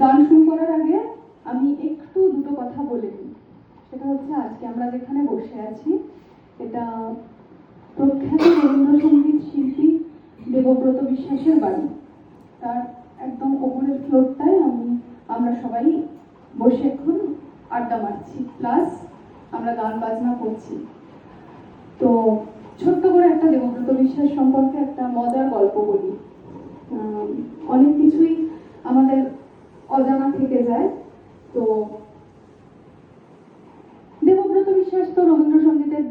গান শুরু করার আগে আমি একটু দুটো কথা বলে নিই সেটা হচ্ছে আজকে আমরা যেখানে বসে আছি, এটা প্রখ্যাত রবীন্দ্রসঙ্গীত শিল্পী দেবব্রত বিশ্বাসের বাড়ি। তার একদম ওপরের ফ্লোরটায় আমি, আমরা সবাই বসে এখন আড্ডা মারছি। প্লাস আমরা গান বাজনা করছি। তো ছোট্ট করে একটা দেবব্রত বিশ্বাস সম্পর্কে একটা মজার গল্প বলি। অনেক কিছুই আমাদের অজানা থেকে যায়। তো দেবব্রত বিশ্বাস তো রবীন্দ্রসঙ্গীতের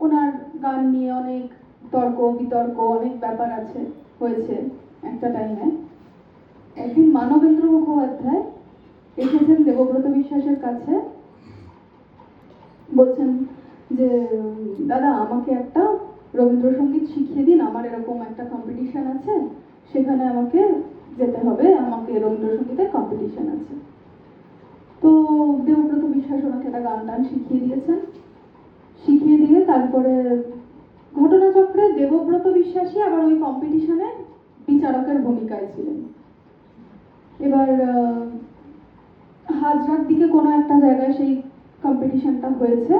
ওনার গান নিয়ে অনেক তর্ক, বিতর্ক, অনেক ব্যাপার আছে, হয়েছে একটা টাইমে একদিন মানবেন্দ্র মুখোপাধ্যায় এসেছেন দেবব্রত বিশ্বাসের কাছে। বলছেন যে দাদা, আমাকে একটা রবীন্দ্রসঙ্গীত শিখিয়ে দিন, আমার এরকম একটা কম্পিটিশন আছে, সেখানে আমাকে যেতে হবে, আমাকে রবীন্দ্রসঙ্গীতের কম্পিটিশন আছে। তো দেবব্রত বিশ্বাস ওনাকে একটা গান টান শিখিয়ে দিয়েছেন। শিখিয়ে দিয়ে তারপরে ঘটনাচক্রে দেবব্রত বিশ্বাসী আবার ওই কম্পিটিশনে বিচারকের ভূমিকায় ছিলেন। এবার হাজরার দিকে কোনো একটা জায়গায় সেই কম্পিটিশনটা হয়েছে।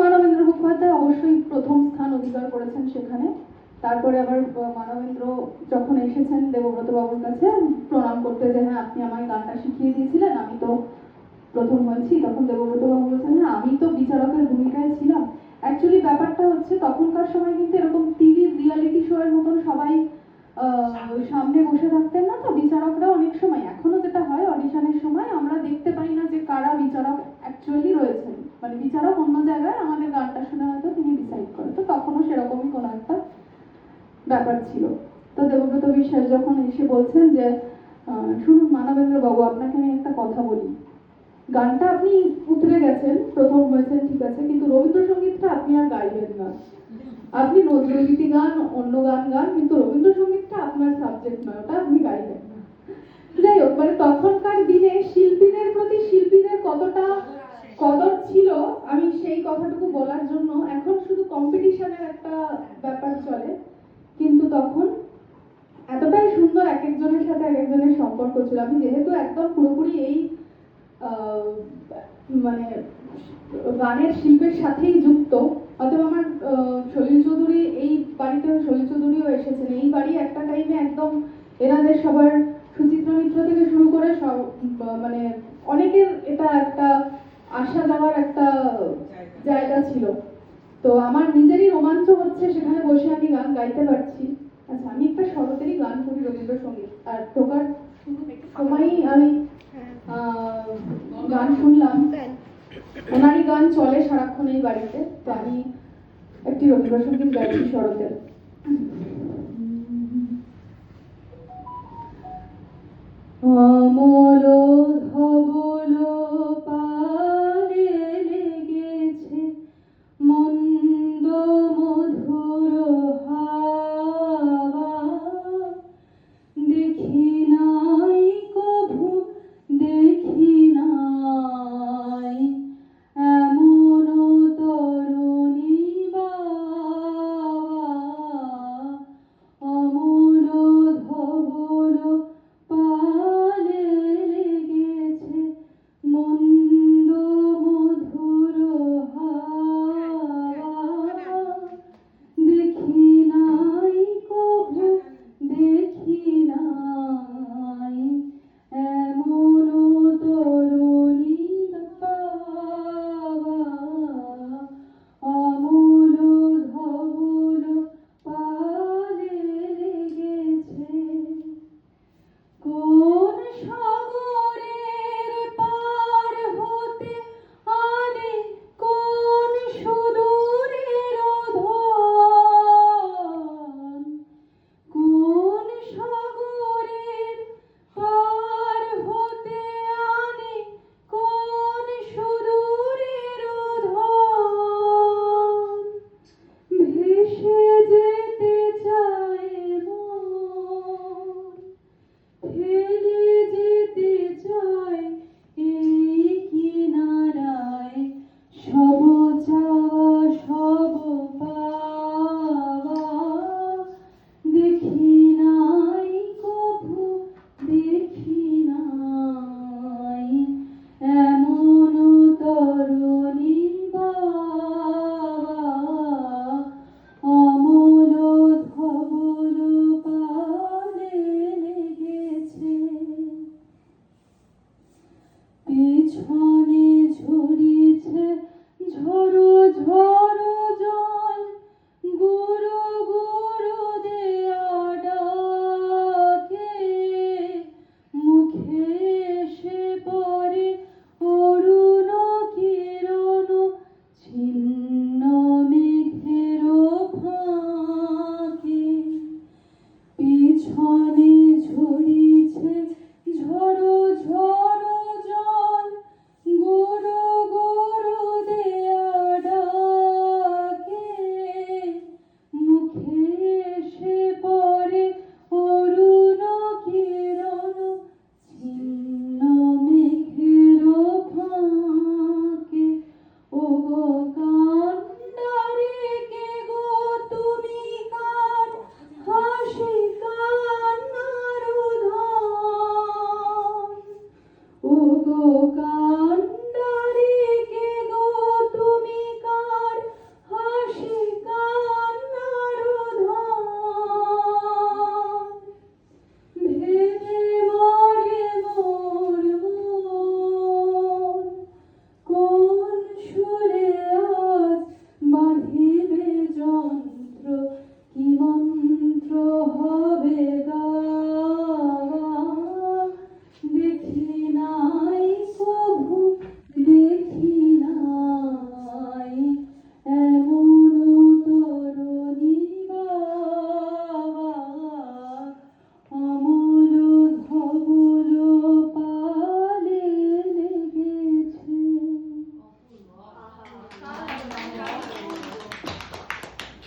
মানবেন্দ্র মুখোপাধ্যায় অবশ্যই প্রথম স্থান অধিকার করেছেন সেখানে। তারপরে আবার মানবেন্দ্র যখন এসেছেন দেবব্রত বাবুর কাছে, প্রণাম করতে যে হ্যাঁ আপনি আমায় গানটা শিখিয়ে দিয়েছিলেন, আমি তো প্রথম হয়েছি। তখন দেবব্রত বাবু বলছেন হ্যাঁ আমি তো বিচারকের ভূমিকায় ছিলাম। অ্যাকচুয়ালি ব্যাপারটা হচ্ছে, তখনকার সময় কিন্তু এরকম টিভির রিয়ালিটি শো এর মতন সবাই সামনে বসে থাকতেন না তো, বিচারকরা অনেক সময়। এখনও যেটা হয় অডিশনের সময় আমরা দেখতে পাই না যে কারা বিচারক অ্যাকচুয়ালি রয়েছেন। মানে বিচারক অন্য জায়গায় আমাদের গানটা শুনে হয়তো তিনি ডিসাইড করেন তো তখনও সেরকমই কোনো একটা ব্যাপার ছিল। তো দেবব্রত বিশ্বাস যখন এসে বলছেন যে শুনুন মানবেন্দ্র বাবু, আপনাকে আমি একটা কথা বলি। গানটা আপনি উতরে গেছেন, প্রথম হয়েছেন, ঠিক আছে, কিন্তু রবীন্দ্রসঙ্গীতটা আপনি আর গাইবেন না। আপনি নজরুলগীতি গান, অন্য গান গান, কিন্তু রবীন্দ্রসঙ্গীতটা আপনার সাবজেক্ট নয়, ওটা আপনি গাইবেন যাই হোক মানে তখনকার দিনে শিল্পীদের প্রতি শিল্পীদের কতটা কদর ছিল, আমি সেই কথাটুকু বলার জন্য এখন শুধু কম্পিটিশনের একটা ব্যাপার চলে। তখন এতটাই সুন্দর এক একজনের সাথে এক একজনের সম্পর্ক ছিল। আমি যেহেতু একদম পুরোপুরি এই আহ, মানে গানের শিল্পের সাথেই যুক্ত অথবা আমার আহ, সলিল চৌধুরী এই বাড়িতে সলিল চৌধুরীও এসেছেন। এই বাড়ি একটা টাইমে একদম এনাদের সবার সুচিত্র মিত্র থেকে শুরু করে সব মানে অনেকের এটা একটা আসা যাওয়ার একটা জায়গা ছিল। তো আমার নিজেরই রোমাঞ্চ হচ্ছে সেখানে বসে আমি গান গাইতে পারছি। আচ্ছা আমি একটা শরতেরই গান করি রবীন্দ্রসঙ্গীত। আর টোকার সময়ই আমি গান শুনলাম। ওনারই গান চলে সারাক্ষণ এই বাড়িতে, তো আমি একটি রবীন্দ্রসঙ্গীত গাইছি শরতের অমল ধবল পা